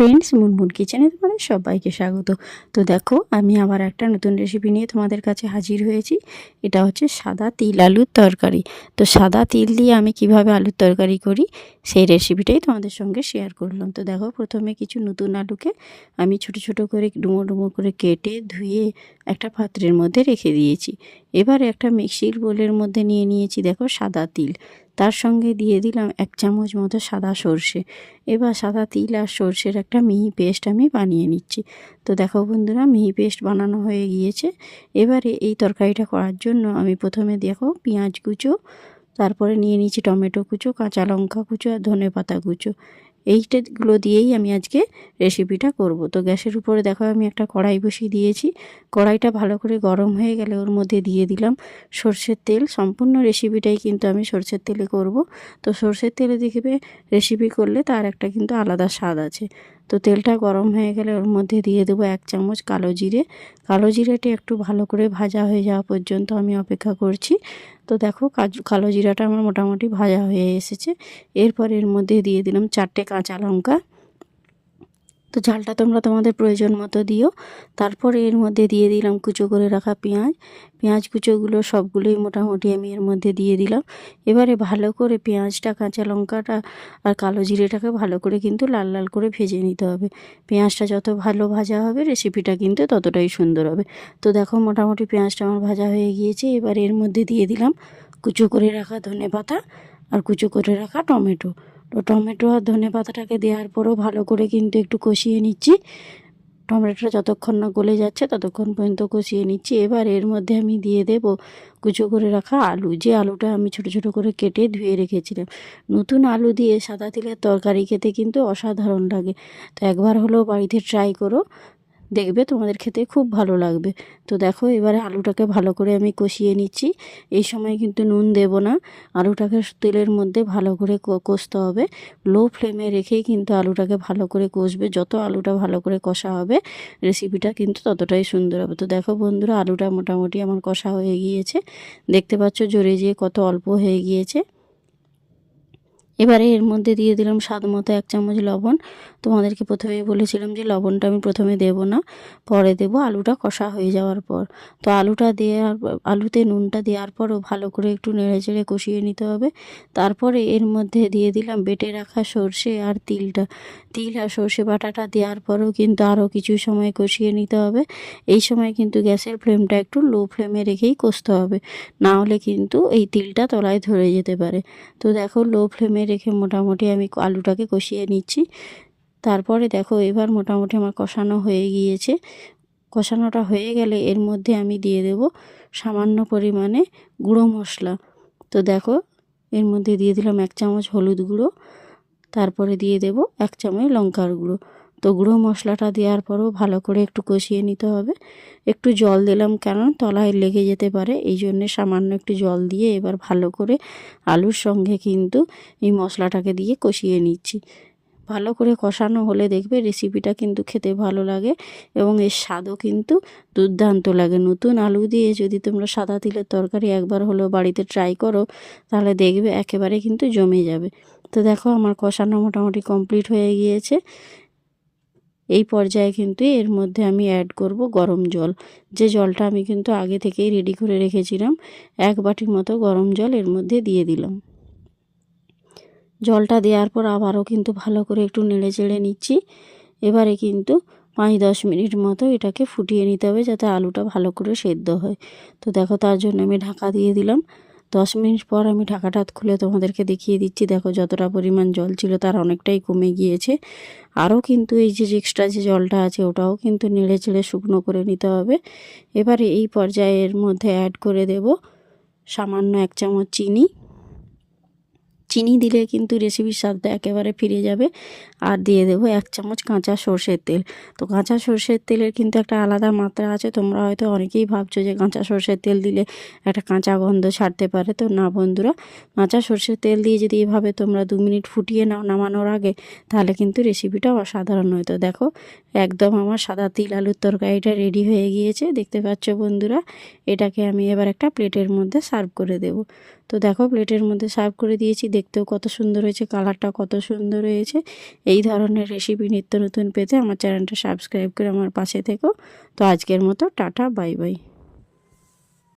Friends Munmun কিচেনে তোমাদের সবাইকে স্বাগত। তো দেখো, আমি আবার একটা নতুন রেসিপি নিয়ে তোমাদের কাছে হাজির হয়েছি। এটা হচ্ছে সাদা তিল আলুর তরকারি। তো সাদা তিল দিয়ে আমি কীভাবে আলুর তরকারি করি, সেই রেসিপিটাই তোমাদের সঙ্গে শেয়ার করলাম। তো দেখো, প্রথমে কিছু নতুন আলুকে আমি ছোট ছোট করে, ডুমো ডুমো করে কেটে ধুয়ে একটা পাত্রের মধ্যে রেখে দিয়েছি। এবারে একটা মিক্সির বোলের মধ্যে নিয়ে নিয়েছি, দেখো সাদা তিল। তার সঙ্গে দিয়ে দিলাম এক চামচ মতো সাদা সর্ষে। এবার সাদা তিল আর সর্ষের একটা মিহি পেস্ট আমি বানিয়ে নিচ্ছি। তো দেখো বন্ধুরা, মিহি পেস্ট বানানো হয়ে গিয়েছে। এবারে এই তরকারিটা করার জন্য আমি প্রথমে দেখো পেঁয়াজ কুচো, তারপরে নিয়ে নিচ্ছি টমেটো কুচো, কাঁচা লঙ্কা কুচো আর ধনে পাতা কুচো। এইটাগুলো দিয়েই আমি আজকে রেসিপিটা করব। তো গ্যাসের উপরে দেখো আমি একটা কড়াই বসিয়ে দিয়েছি। কড়াইটা ভালো করে গরম হয়ে গেলে ওর মধ্যে দিয়ে দিলাম সর্ষের তেল। সম্পূর্ণ রেসিপিটাই কিন্তু আমি সর্ষের তেলে করব। তো সর্ষের তেলে দেখবে রেসিপি করলে তার একটা কিন্তু আলাদা স্বাদ আছে। তো তেলটা গরম হয়ে গেলে ওর মধ্যে দিয়ে দেবো এক চামচ কালো জিরে। কালো জিরেটি একটু ভালো করে ভাজা হয়ে যাওয়া পর্যন্ত আমি অপেক্ষা করছি। তো দেখো কাজু, কালো জিরাটা আমার মোটামুটি ভাজা হয়ে এসেছে। এরপর এর মধ্যে দিয়ে দিলাম চারটে কাঁচা লঙ্কা। তো ঝালটা তোমরা তোমাদের প্রয়োজন মতো দিও। তারপরে এর মধ্যে দিয়ে দিলাম কুচো করে রাখা পেঁয়াজ। পেঁয়াজ কুচোগুলো সবগুলোই মোটামুটি আমি এর মধ্যে দিয়ে দিলাম। এবারে ভালো করে পেঁয়াজটা, কাঁচা লঙ্কাটা আর কালো জিরেটাকে ভালো করে কিন্তু লাল লাল করে ভেজে নিতে হবে। পেঁয়াজটা যত ভালো ভাজা হবে রেসিপিটা কিন্তু ততটাই সুন্দর হবে। তো দেখো মোটামুটি পেঁয়াজটা আমার ভাজা হয়ে গিয়েছে। এবার এর মধ্যে দিয়ে দিলাম কুচো করে রাখা ধনে পাতা আর কুচো করে রাখা টমেটো। তো টমেটো আর ধনে পাতাটাকে দেওয়ার পরেও ভালো করে কিন্তু একটু কষিয়ে নিচ্ছি। টমেটোটা যতক্ষণ না গলে যাচ্ছে ততক্ষণ পর্যন্ত কষিয়ে নিচ্ছি। এবার এর মধ্যে আমি দিয়ে দেব কুচো করে রাখা আলু। যে আলুটা আমি ছোট ছোট করে কেটে ধুয়ে রেখেছিলাম। নতুন আলু দিয়ে সাদা তিলের তরকারি খেতে কিন্তু অসাধারণ লাগে। তো একবার হলেও বাড়িতে ট্রাই করো। দেখবে তোমাদের খেতে খুব ভালো লাগবে। তো দেখো, এবারে আলুটাকে ভালো করে আমি কষিয়ে নিচ্ছি। এই সময় কিন্তু নুন দেব না। আলুটাকে তেলের মধ্যে ভালো করে কষতে হবে। লো ফ্লেমে রেখেই কিন্তু আলুটাকে ভালো করে কষবে। যত আলুটা ভালো করে কষা হবে রেসিপিটা কিন্তু ততটাই সুন্দর হবে। তো দেখো বন্ধুরা, আলুটা মোটামুটি আমার কষা হয়ে গিয়েছে। দেখতে পাচ্ছ জোরে যেয়ে কত অল্প হয়ে গিয়েছে। এবারে এর মধ্যে দিয়ে দিলাম স্বাদ মতো এক চামচ লবণ। তোমাদেরকে প্রথমে বলেছিলাম যে লবণটা আমি প্রথমে দেব না, পরে দেব। আলুটা কষা হয়ে যাওয়ার পর। তো আলুটা দেওয়ার আলুতে নুনটা দেওয়ার পরও ভালো করে একটু নেড়ে চেড়ে কষিয়ে নিতে হবে। তারপরে এর মধ্যে দিয়ে দিলাম বেটে রাখা সর্ষে আর তিলটা। তিল আর সর্ষে বাটাটা দেওয়ার পরেও কিন্তু আরও কিছু সময় কষিয়ে নিতে হবে। এই সময় কিন্তু গ্যাসের ফ্লেমটা একটু লো ফ্লেমে রেখেই কষতে হবে। না হলে কিন্তু এই তিলটা তলায় ধরে যেতে পারে। তো দেখো লো ফ্লেমে রেখে মোটামুটি আমি আলুটাকে কষিয়ে নিচ্ছি। তারপরে দেখো এবার মোটামুটি আমার কষানো হয়ে গিয়েছে। কষানোটা হয়ে গেলে এর মধ্যে আমি দিয়ে দেব সামান্য পরিমাণে গুঁড়ো মশলা। তো দেখো এর মধ্যে দিয়ে দিলাম এক চামচ হলুদ গুঁড়ো, তারপরে দিয়ে দেব এক চামচ লঙ্কার গুঁড়ো। তো গুঁড়ো মশলাটা দেওয়ার পরও ভালো করে একটু কষিয়ে নিতে হবে। একটু জল দিলাম কেন? তলায় লেগে যেতে পারে। এই জন্যে সামান্য একটু জল দিয়ে এবার ভালো করে আলুর সঙ্গে কিন্তু এই মশলাটাকে দিয়ে কষিয়ে নিচ্ছি। ভালো করে কষানো হলে দেখবে রেসিপিটা কিন্তু খেতে ভালো লাগে এবং এর স্বাদও কিন্তু দুর্দান্ত লাগে। নতুন আলু দিয়ে যদি তোমরা সাদা তিলের তরকারি একবার হলেও বাড়িতে ট্রাই করো, তাহলে দেখবে একেবারে কিন্তু জমে যাবে। তো দেখো আমার কষানো মোটামুটি কমপ্লিট হয়ে গিয়েছে। এই পর্যায়ে কিন্তু এর মধ্যে আমি অ্যাড করব গরম জল। যে জলটা আমি কিন্তু আগে থেকেই রেডি করে রেখেছিলাম, এক বাটি মতো গরম জল এর মধ্যে দিয়ে দিলাম। জলটা দেওয়ার পর আবারও কিন্তু ভালো করে একটু নেড়ে চেড়ে নিচ্ছি। এবারে কিন্তু পাঁচ দশ মিনিট মতো এটাকে ফুটিয়ে নিতে হবে যাতে আলুটা ভালো করে সেদ্ধ হয়। তো দেখো তার জন্য আমি ঢাকা দিয়ে দিলাম। দশ মিনিট পর আমি ঢাকাটা খুলে তোমাদেরকে দেখিয়ে দিচ্ছি। দেখো, যতটা পরিমাণ জল ছিল তার অনেকটাই কমে গিয়েছে। আরও কিন্তু এই যে এক্সট্রা যে জলটা আছে, ওটাও কিন্তু নেড়ে চেড়ে শুকনো করে নিতে হবে। এবারে এই পর্যায়ের মধ্যে অ্যাড করে দেব সামান্য এক চামচ চিনি। চিনি দিলে কিন্তু রেসিপির স্বাদটা একেবারে ফিরে যাবে। আর দিয়ে দেবো এক চামচ কাঁচা সর্ষের তেল। তো কাঁচা সর্ষের তেলের কিন্তু একটা আলাদা মাত্রা আছে। তোমরা হয়তো অনেকেই ভাবছ যে কাঁচা সর্ষের তেল দিলে একটা কাঁচা গন্ধ ছাড়তে পারে। তো না বন্ধুরা, কাঁচা সর্ষের তেল দিয়ে যদি এভাবে তোমরা দু মিনিট ফুটিয়ে নাও নামানোর আগে, তাহলে কিন্তু রেসিপিটা অসাধারণ হয়তো দেখো, একদম আমার সাদা তিল আলুর তরকারিটা রেডি হয়ে গিয়েছে। দেখতে পাচ্ছ বন্ধুরা, এটাকে আমি এবার একটা প্লেটের মধ্যে সার্ভ করে দেব। তো দেখো প্লেটের মধ্যে সার্ভ করে দিয়েছি। দেখতেও কত সুন্দর হয়েছে কালারটা কত সুন্দর হয়েছে। এই ধরনের রেসিপি নিত্য নতুন পেতে আমার চ্যানেলটা সাবস্ক্রাইব করে আমার পাশে থেকো। তো আজকের মতো টাটা বাই বাই